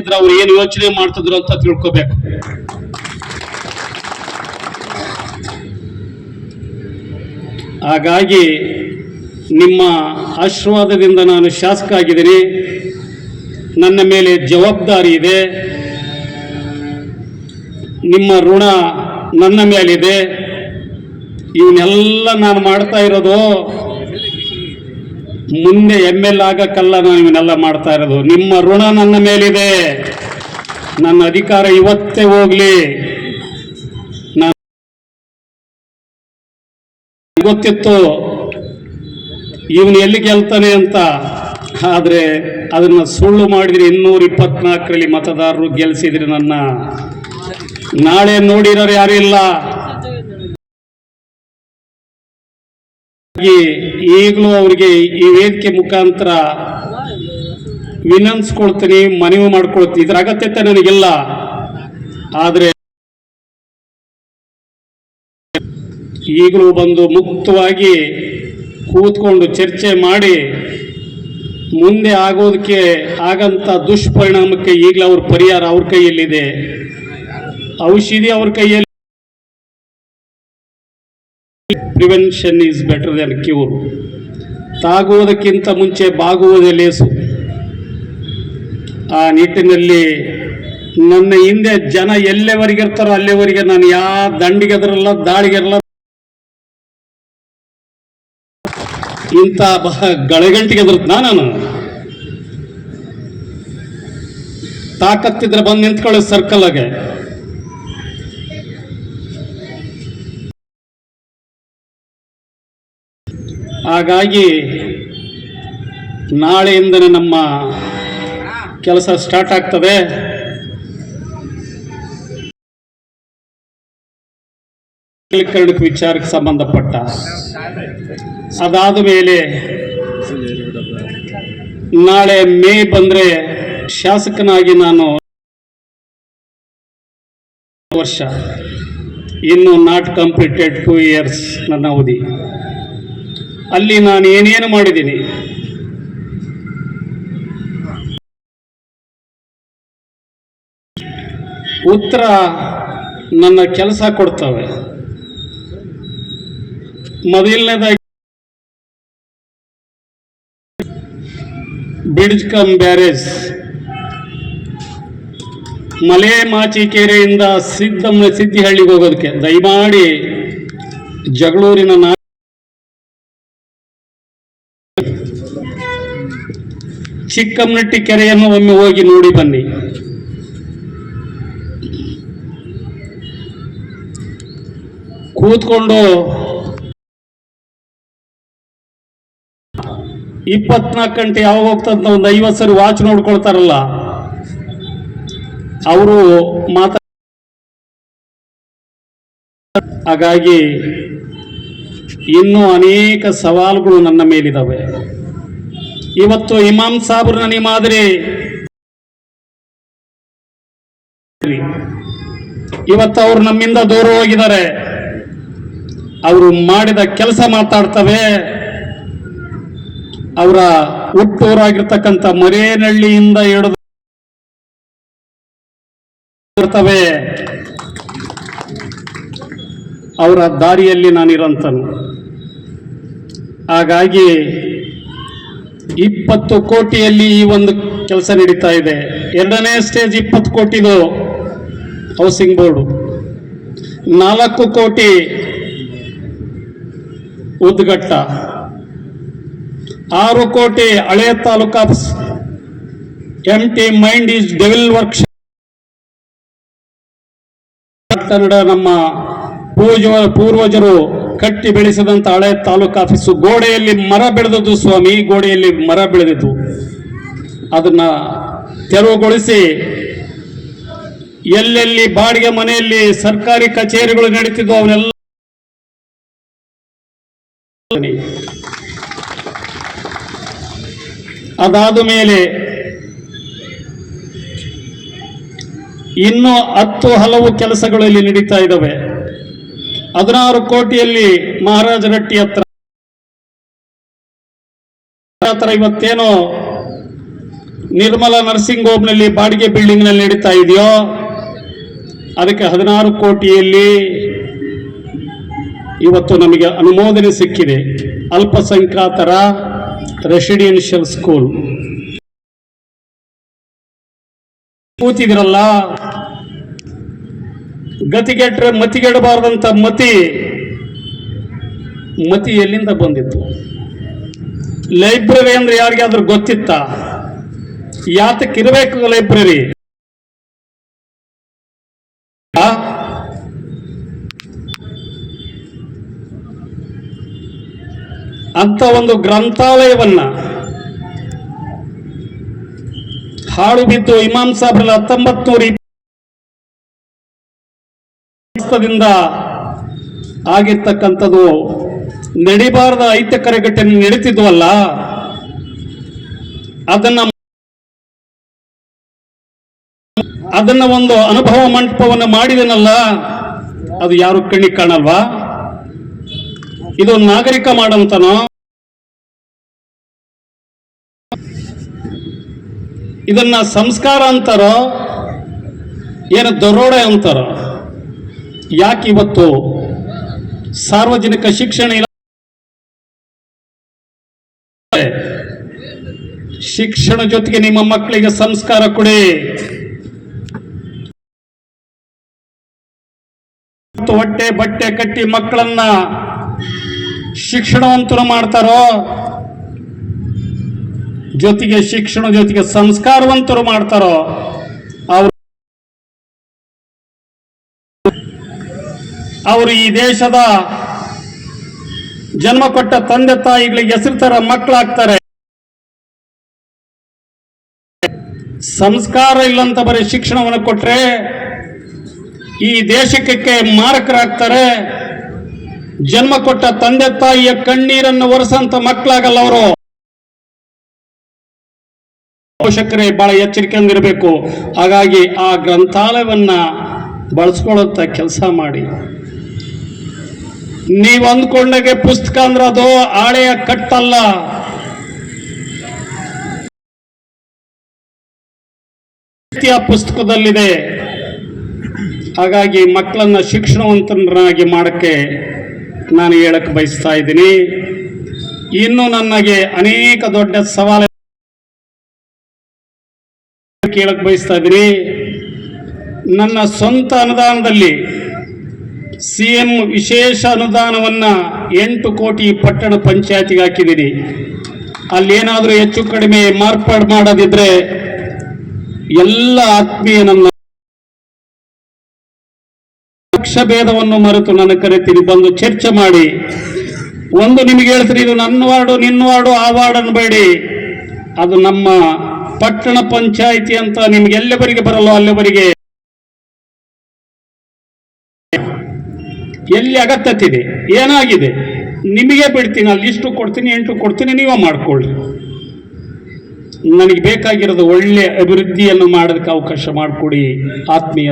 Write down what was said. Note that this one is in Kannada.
ಬರ್ತಿದ್ರು ಅವ್ರು ಏನು ಯೋಚನೆ ಮಾಡ್ತಿದ್ರು ಅಂತ ತಿಳ್ಕೊಬೇಕು. ಹಾಗಾಗಿ ನಿಮ್ಮ ಆಶೀರ್ವಾದದಿಂದ ನಾನು ಶಾಸಕ ಆಗಿದ್ದೀನಿ. ನನ್ನ ಮೇಲೆ ಜವಾಬ್ದಾರಿ ಇದೆ. ನಿಮ್ಮ ಋಣ ನನ್ನ ಮೇಲಿದೆ. ಇವನ್ನೆಲ್ಲ ನಾನು ಮಾಡ್ತಾ ಇರೋದು ಮುಂದೆ ಎಂ ಎಲ್ ಆಗಕ್ಕಲ್ಲ ನಾನು ಇವನ್ನೆಲ್ಲ ಮಾಡ್ತಾ ಇರೋದು. ನಿಮ್ಮ ಋಣ ನನ್ನ ಮೇಲಿದೆ. ನನ್ನ ಅಧಿಕಾರ ಇವತ್ತೇ ಹೋಗ್ಲಿ. ನಾನು ಗೊತ್ತಿತ್ತು. ಇವನು ಎಲ್ಲಿ ಗೆಲ್ತಾನೆ ಅಂತ. ಆದರೆ ಅದನ್ನ ಸುಳ್ಳು ಮಾಡಿದ್ರೆ ಇನ್ನೂರ ಇಪ್ಪತ್ನಾಲ್ಕರಲ್ಲಿ ಮತದಾರರು ಗೆಲ್ಲಿಸಿದ್ರೆ ನನ್ನ. ನಾಳೆ ನೋಡಿರೋರು ಯಾರು ಇಲ್ಲ. ಈಗಲೂ ಅವರಿಗೆ ಈ ವೇದಿಕೆ ಮುಖಾಂತರ ವಿನಂತಿಸ್ಕೊಳ್ತೀನಿ ಮನವಿ ಮಾಡ್ಕೊಳ್ತೀನಿ. ಇದ್ರ ಅಗತ್ಯತೆ ನನಗಿಲ್ಲ. ಆದರೆ ಈಗಲೂ ಬಂದು ಮುಕ್ತವಾಗಿ ಕೂತ್ಕೊಂಡು ಚರ್ಚೆ ಮಾಡಿ ಮುಂದೆ ಆಗೋದಕ್ಕೆ ಆಗಂತ ದುಷ್ಪರಿಣಾಮಕ್ಕೆ ಈಗಲೂ ಅವ್ರ ಪರಿಹಾರ ಅವ್ರ ಕೈಯಲ್ಲಿದೆ. ಔಷಧಿ ಅವ್ರ ಕೈಯಲ್ಲಿ prevention is better then cure ತಾಗುವುದಕ್ಕಿಂತ ಮುಂಚೆ ಬಾಗುವುದೇ ಲೇಸು. ಆ ನಿಟ್ಟಿನಲ್ಲಿ ನನ್ನ ಹಿಂದೆ ಜನ ಎಲ್ಲೆವರೆಗೆ ಇರ್ತಾರೋ ಅಲ್ಲಿವರೆಗೆ ನಾನು ಯಾವ ದಂಡಿಗೆದರಲ್ಲ ದಾಳಿಗೆರಲ್ಲ ಇಂಥ ಬಹ ಗಳಗಂಟಿಗೆ ಎದುರುತ್ನಾ ನಾನು. ತಾಕತ್ತಿದ್ರೆ ಬಂದು ನಿಂತ್ಕೊಳ್ಳಿ ಸರ್ಕಲ್ ಹಾಗಾಗಿ ನಾಳೆಯಿಂದನೇ ನಮ್ಮ ಕೆಲಸ ಸ್ಟಾರ್ಟ್ ಆಗ್ತದೆ. ಸರಳೀಕರಣಕ್ಕೆ ವಿಚಾರಕ್ಕೆ ಸಂಬಂಧಪಟ್ಟ ಅದಾದ ಮೇಲೆ ನಾಳೆ ಮೇ ಬಂದರೆ ಶಾಸಕನಾಗಿ ನಾನು ವರ್ಷ. ಇನ್ನು ನಾಟ್ ಕಂಪ್ಲೀಟೆಡ್ ಟೂ ಇಯರ್ಸ್ ನನ್ನ ಅವಧಿ. ಅಲ್ಲಿ ನಾನು ಏನೇನು ಮಾಡಿದ್ದೀನಿ? ಉತ್ತರ ನನ್ನ ಕೆಲಸ ಕೊಡ್ತವೆ. ಮೊದಲನೇದಾಗಿ ಬ್ರಿಡ್ಜ್ ಕಮ್ ಬ್ಯಾರೇಜ್. ಮಲೆ ಮಾಚಿಕೆರೆಯಿಂದ ಸಿದ್ದಮ್ಮ ಸಿದ್ದಿಹಳ್ಳಿಗೆ ಹೋಗೋದಕ್ಕೆ. ದಯಮಾಡಿ ಜಗಳೂರಿನ ಚಿಕ್ಕಮ್ಮನಟ್ಟಿ ಕೆರೆಯನ್ನು ಒಮ್ಮೆ ಹೋಗಿ ನೋಡಿ ಬನ್ನಿ. ಕೂತ್ಕೊಂಡು ಇಪ್ಪತ್ನಾಲ್ಕು ಗಂಟೆ ಯಾವಾಗ ಹೋಗ್ತಂತ ಒಂದು ಐವತ್ತು ಸರಿ ವಾಚ್ ನೋಡ್ಕೊಳ್ತಾರಲ್ಲ, ಅವರು ಮಾತಾ ಹಾಗಾಗಿ ಇನ್ನೂ ಅನೇಕ ಸವಾಲುಗಳು ನನ್ನ ಮೇಲಿದ್ದಾವೆ ಇವತ್ತು ಇಮಾಮ್ ಸಾಬ್ರು ನನಗೆ ಮಾದರಿ. ಇವತ್ತು ಅವರು ನಮ್ಮಿಂದ ದೂರ ಹೋಗಿದ್ದಾರೆ. ಅವರು ಮಾಡಿದ ಕೆಲಸ ಮಾತಾಡ್ತವೆ. ಅವರ ಹುಟ್ಟೂರಾಗಿರ್ತಕ್ಕಂಥ ಮರೇನಳ್ಳಿಯಿಂದ ಹಿಡಿದು ಇರ್ತವೆ. ಅವರ ದಾರಿಯಲ್ಲಿ ನಾನಿರಂತನು ಹಾಗಾಗಿ ಇಪ್ಪತ್ತು ಕೋಟಿಯಲ್ಲಿ ಈ ಒಂದು ಕೆಲಸ ನಡೀತಾ ಇದೆ. ಎರಡನೇ ಸ್ಟೇಜ್ ಇಪ್ಪತ್ತು ಕೋಟಿದು ಹೌಸಿಂಗ್ ಬೋರ್ಡು ನಾಲ್ಕು ಕೋಟಿ ಉದ್ಗಟ್ಟ ಆರು ಕೋಟಿ ಹಳೆ taluka empty mind is devil work Kannada ನಮ್ಮ ಪೂಜ ಪೂರ್ವಜರು ಕಟ್ಟಿ ಬೆಳೆಸಿದಂತ ಹಳೆ ತಾಲೂಕು ಆಫೀಸು ಗೋಡೆಯಲ್ಲಿ ಮರ ಬೆಳೆದದ್ದು ಸ್ವಾಮಿ, ಗೋಡೆಯಲ್ಲಿ ಮರ ಬೆಳೆದಿತ್ತು ಅದನ್ನ ತೆರವುಗೊಳಿಸಿ ಎಲ್ಲೆಲ್ಲಿ ಬಾಡಿಗೆ ಮನೆಯಲ್ಲಿ ಸರ್ಕಾರಿ ಕಚೇರಿಗಳು ನಡೀತಿದ್ವು ಅವನ್ನೆಲ್ಲ ಅದಾದ ಮೇಲೆ ಇನ್ನು ಹತ್ತು ಹಲವು ಕೆಲಸಗಳು ಇಲ್ಲಿ ನಡೀತಾ ಇದ್ದಾವೆ. ಹದಿನಾರು ಕೋಟಿಯಲ್ಲಿ ಮಹಾರಾಜರಟ್ಟಿ ಹತ್ರ. ಹತ್ರ ಇವತ್ತೇನೋ ನಿರ್ಮಲಾ ನರ್ಸಿಂಗ್ ಹೋಮ್ನಲ್ಲಿ ಬಾಡಿಗೆ ಬಿಲ್ಡಿಂಗ್ನಲ್ಲಿ ನಡೀತಾ ಇದೆಯೋ, ಅದಕ್ಕೆ ಹದಿನಾರು ಕೋಟಿಯಲ್ಲಿ ಇವತ್ತು ನಮಗೆ ಅನುಮೋದನೆ ಸಿಕ್ಕಿದೆ. ಅಲ್ಪಸಂಖ್ಯಾತರ ರೆಸಿಡೆನ್ಷಿಯಲ್ ಸ್ಕೂಲ್ ಕೂತಿದ್ರಲ್ಲ ಗತಿಗೆಟ್ರೆ ಮತಿಗೆಡಬಾರ್ದಂತ ಮತಿ ಮತಿ ಎಲ್ಲಿಂದ ಬಂದಿತ್ತು? ಲೈಬ್ರರಿ ಅಂದ್ರೆ ಯಾರಿಗಾದ್ರೂ ಗೊತ್ತಿತ್ತ? ಯಾತಕ್ಕಿರಬೇಕು ಲೈಬ್ರರಿ? ಅಂತ ಒಂದು ಗ್ರಂಥಾಲಯವನ್ನ ಹಾಡು ಬಿದ್ದು ಇಮಾಮ್ ಸಾಬ್ರಲ್ಲಿ ಹತ್ತೊಂಬತ್ತು ಇಪ್ಪತ್ತರಿಂದ ಆಗಿರ್ತಕ್ಕಂಥದ್ದು ನಡಿಬಾರದ ಐತ್ಯ ಕರೆಗಟ್ಟೆಯನ್ನು ನಡೀತಿದ್ವಲ್ಲ ಅದನ್ನ ಅದನ್ನ ಒಂದು ಅನುಭವ ಮಂಟಪವನ್ನು ಮಾಡಿದನಲ್ಲ, ಅದು ಯಾರು ಕಣ್ಣಿಗೆ ಕಾಣಲ್ವಾ? ಇದು ನಾಗರಿಕ ಮಾಡಂತನೋ ಇದನ್ನ ಸಂಸ್ಕಾರ ಅಂತಾರೋ, ಏನು ದರೋಡೆ ಅಂತಾರೋ? ಯಾಕೆ ಇವತ್ತು ಸಾರ್ವಜನಿಕ ಶಿಕ್ಷಣ ಇಲಾಖೆ ಶಿಕ್ಷಣ ಜೊತೆಗೆ ನಿಮ್ಮ ಮಕ್ಕಳಿಗೆ ಸಂಸ್ಕಾರ ಕೊಡಿ. ಹೊಟ್ಟೆ ಬಟ್ಟೆ ಕಟ್ಟಿ ಮಕ್ಕಳನ್ನ ಶಿಕ್ಷಣವಂತರು ಮಾಡ್ತಾರೋ? ಜೊತೆಗೆ ಶಿಕ್ಷಣ ಜೊತೆಗೆ ಸಂಸ್ಕಾರವಂತರು ಮಾಡ್ತಾರೋ? ಅವರು ಈ ದೇಶದ ಜನ್ಮ ಕೊಟ್ಟ ತಂದೆ ತಾಯಿಗಳಿಗೆ ಹೆಸರು ತರ ಮಕ್ಕಳಾಗ್ತಾರೆ. ಸಂಸ್ಕಾರ ಇಲ್ಲಂತ ಬರೀ ಶಿಕ್ಷಣವನ್ನು ಕೊಟ್ರೆ ಈ ದೇಶಕ್ಕೆ ಮಾರಕರಾಗ್ತಾರೆ. ಜನ್ಮ ಕೊಟ್ಟ ತಂದೆ ತಾಯಿಯ ಕಣ್ಣೀರನ್ನು ಒರೆಸಂತ ಮಕ್ಕಳಾಗಲ್ಲ ಅವರು. ಪೋಷಕರೇ, ಬಹಳ ಎಚ್ಚರಿಕೆಯಿಂದಿರಬೇಕು ಹಾಗಾಗಿ ಆ ಗ್ರಂಥಾಲಯವನ್ನ ಬಳಸ್ಕೊಳ್ಳುತ್ತ ಕೆಲಸ ಮಾಡಿ. ನೀವು ಅಂದ್ಕೊಂಡಾಗೆ ಪುಸ್ತಕ ಅಂದ್ರೆ ಅದು ಆಳೆಯ ಕಟ್ಟಲ್ಲ. ಪುಸ್ತಕದಲ್ಲಿದೆ. ಹಾಗಾಗಿ ಮಕ್ಕಳನ್ನ ಶಿಕ್ಷಣವಂತನಾಗಿ ಮಾಡಕ್ಕೆ ನಾನು ಹೇಳಕ್ ಬಯಸ್ತಾ ಇದ್ದೀನಿ. ಇನ್ನು ನನಗೆ ಅನೇಕ ದೊಡ್ಡ ಸವಾಲು ಕೇಳಕ್ ಬಯಸ್ತಾ ಇದ್ದೀನಿ. ನನ್ನ ಸ್ವಂತ ಅನುದಾನದಲ್ಲಿ ಸಿ ಎಂ ವಿಶೇಷ ಅನುದಾನವನ್ನ ಎಂಟು ಕೋಟಿ ಪಟ್ಟಣ ಪಂಚಾಯತಿಗೆ ಹಾಕಿದ್ದೀನಿ. ಅಲ್ಲೇನಾದರೂ ಹೆಚ್ಚು ಕಡಿಮೆ ಮಾರ್ಪಾಡು ಮಾಡದಿದ್ರೆ ಎಲ್ಲ ಆತ್ಮೀಯ ನನ್ನ ಪಕ್ಷ ಭೇದವನ್ನು ಮರೆತು ನನ್ನ ಕರೆತೀನಿ ಬಂದು ಚರ್ಚೆ ಮಾಡಿ. ಒಂದು ನಿಮಗೆ ಹೇಳ್ತೀನಿ, ಇದು ನನ್ನ ವಾರ್ಡು, ನಿನ್ನ ವಾರ್ಡು, ಆ ವಾರ್ಡ್ ಅನ್ಬೇಡಿ ಅದು ನಮ್ಮ ಪಟ್ಟಣ ಪಂಚಾಯಿತಿ ಅಂತ ನಿಮ್ಗೆ ಎಲ್ಲವರಿಗೆ ಬರಲ್ಲೋ ಅಲ್ಲಿವರೆಗೆ ಎಲ್ಲಿ ಅಗತ್ಯತೆ ಇದೆ ಏನಾಗಿದೆ? ನಿಮಗೆ ಬಿಡ್ತೀನಿ, ಅಲ್ಲಿ ಇಷ್ಟು ಕೊಡ್ತೀನಿ, ಎಂಟು ಕೊಡ್ತೀನಿ, ನೀವೇ ಮಾಡ್ಕೊಳ್ಳಿ. ನನಗೆ ಬೇಕಾಗಿರೋದು ಒಳ್ಳೆ ಅಭಿವೃದ್ಧಿಯನ್ನು ಮಾಡೋದಕ್ಕೆ ಅವಕಾಶ ಮಾಡಿಕೊಡಿ, ಆತ್ಮೀಯ